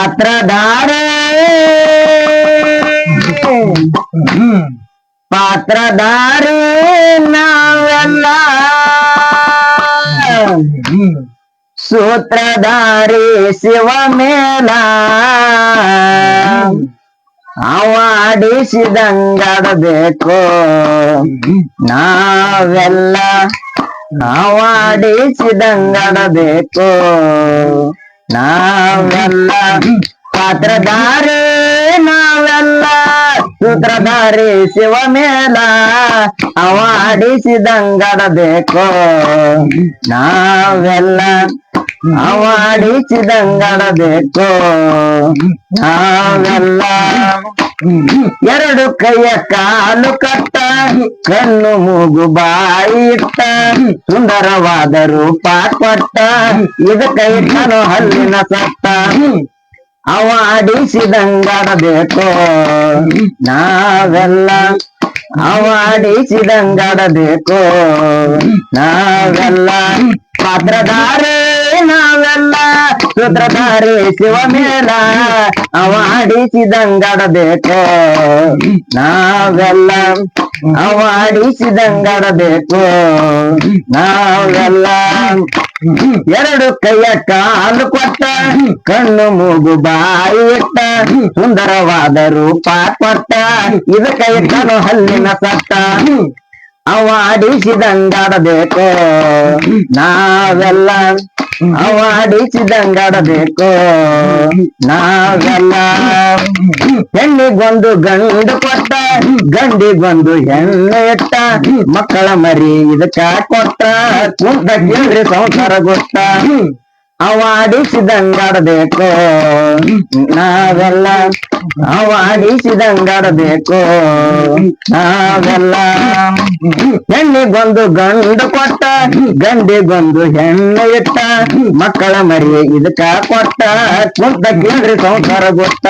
ಪಾತ್ರಧಾರ ಪಾತ್ರಧಾರ ನಾವೆಲ್ಲ. ಸೂತ್ರಧಾರಿ ಶಿವ ಮೇಲ. ಅವಾಡಿಸಿದಂಗಡಬೇಕು ನಾವೆಲ್ಲ ಅವಾಡಿಸಿದಂಗಡಬೇಕು ನಾವೆಲ್ಲ ಪಾತ್ರಧಾರಿ ನಾವೆಲ್ಲ ಸೂತ್ರಧಾರಿ ಶಿವ ಮೇಲ ಅವಾಡಿಸಿದಂಗಡಬೇಕು. ನಾವೆಲ್ಲ ಅವಾಡಿಸಿದಂಗಡಬೇಕು ನಾವೆಲ್ಲ ಎರಡು ಕೈಯ ಕಾಲು ಕಟ್ಟ ಕಣ್ಣು ಮೂಗು ಬಾಯಿಟ್ಟ ಸುಂದರವಾದ ರೂಪ ಕೊಟ್ಟ ಇದಕ್ಕೆ ಇಟ್ಟನು ಹಲ್ಲಿನ ಸಟ್ಟ ಅವಾಡಿಸಿದಂಗಡಬೇಕು ನಾವೆಲ್ಲ ಅವಾಡಿಸಿದಂಗಡಬೇಕು ನಾವೆಲ್ಲ ಪಾತ್ರಧಾರೆ ನಾವೆಲ್ಲ ರುದ್ರಧಾರಿ ಶಿವ ಮೇಲ ಅವಾಡಿಸಿದಂಗಡಬೇಕು ನಾವೆಲ್ಲ ಅವಾಡಿಸಿದಂಗಡಬೇಕು ನಾವೆಲ್ಲ ಎರಡು ಕೈಯ ಕಾಲು ಕೊಟ್ಟ, ಕಣ್ಣು ಮೂಗು ಬಾಯಿ ಇಟ್ಟ, ಸುಂದರವಾದ ರೂಪ ಕೊಟ್ಟ, ಇದಕ್ಕೆ ಇಟ್ಟನು ಹಲ್ಲಿನ ಸತ್ತ. ಅವಾಡಿಸಿದಂಗಾಡಬೇಕು ನಾವೆಲ್ಲ ಅವಾಡಿಸಿದಂಗಾಡಬೇಕು ನಾವೆಲ್ಲ ಹೆಣ್ಣಿಗೊಂದು ಗಂಡು ಕೊಟ್ಟ, ಗಂಡಿಗೊಂದು ಹೆಣ್ಣು ಇಟ್ಟ ಮಕ್ಕಳ ಮರಿ ಇದಕ್ಕ ಕೊಟ್ಟ ಕುಂತ ಸಂಸಾರ ಗೊತ್ತ ಅವಾಡಿಸಿದಂಗಾಡಬೇಕು ನಾವೆಲ್ಲ ಅವಾಡಿಸಿದಂಗಾಡಬೇಕು ನಾವೆಲ್ಲ ಹೆಣ್ಣಿಗೊಂದು ಗಂಡು ಕೊಟ್ಟ ಗಂಡಿಗೊಂದು ಹೆಣ್ಣು ಇಟ್ಟ ಮಕ್ಕಳ ಮರಿ ಇದಕ್ಕ ಕೊಟ್ಟ ಕುಂತ ಕೇಳ್ರಿ ಸಂಸಾರ ಗೊತ್ತ?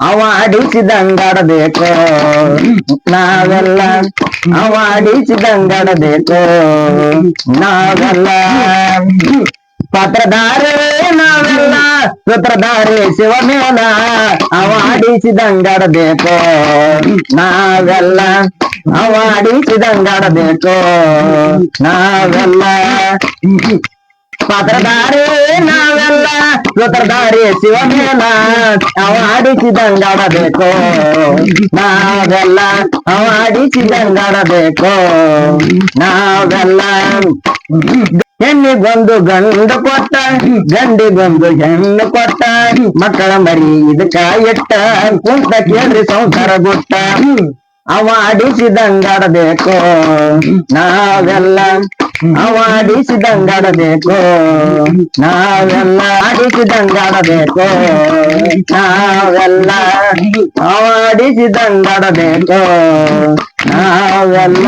ಅವಾಡಿಸಿದಂಗಾಡಬೇಕು ನಾವೆಲ್ಲ ಅವಾಡಿಸಿದಂಗಾಡಬೇಕು ನಾವೆಲ್ಲ ಪಾತ್ರಧಾರೆ ಸೂತ್ರಧಾರೆ ಶಿವ ಮೇಲ ಅವಾಡಿಸಿದಂಗಾಡಬೇಕು. ನಾವೆಲ್ಲ ಅವಾಡಿಸಿದಂಗಾಡಬೇಕು. ನಾವೆಲ್ಲ ಪಾತ್ರಧಾರೆ, ನಾವೆಲ್ಲ ಸೂತ್ರಧಾರೆ ಶಿವ ಮೇಲ ಅವಾಡಿಸಿದಂಗಾಡಬೇಕು. ನಾವೆಲ್ಲ ಅವಾಡಿಸಿದಂಗಾಡಬೇಕು. ನಾವೆಲ್ಲ ಹೆಣ್ಣಿಗೊಂದು ಗಂಡು ಕೊಟ್ಟ ಗಂಡಿಗೊಂದು ಹೆಣ್ಣು ಕೊಟ್ಟ ಮಕ್ಕಳ ಮರಿ ಇದಕ್ಕ ಇಟ್ಟ ಕುಂತ ಕೇಳ್ರಿ ಸಂಸಾರ ಗುಟ್ಟ ಅವಾಡಿಸಿದಂಗಾಡಬೇಕು ನಾವೆಲ್ಲ ಅವಾಡಿಸಿದಂಗಾಡಬೇಕು ನಾವೆಲ್ಲ ಆಡಿಸಿದಂಗಾಡಬೇಕು ನಾವೆಲ್ಲ ಅವಾಡಿಸಿದಂಗಾಡಬೇಕು ನಾವೆಲ್ಲ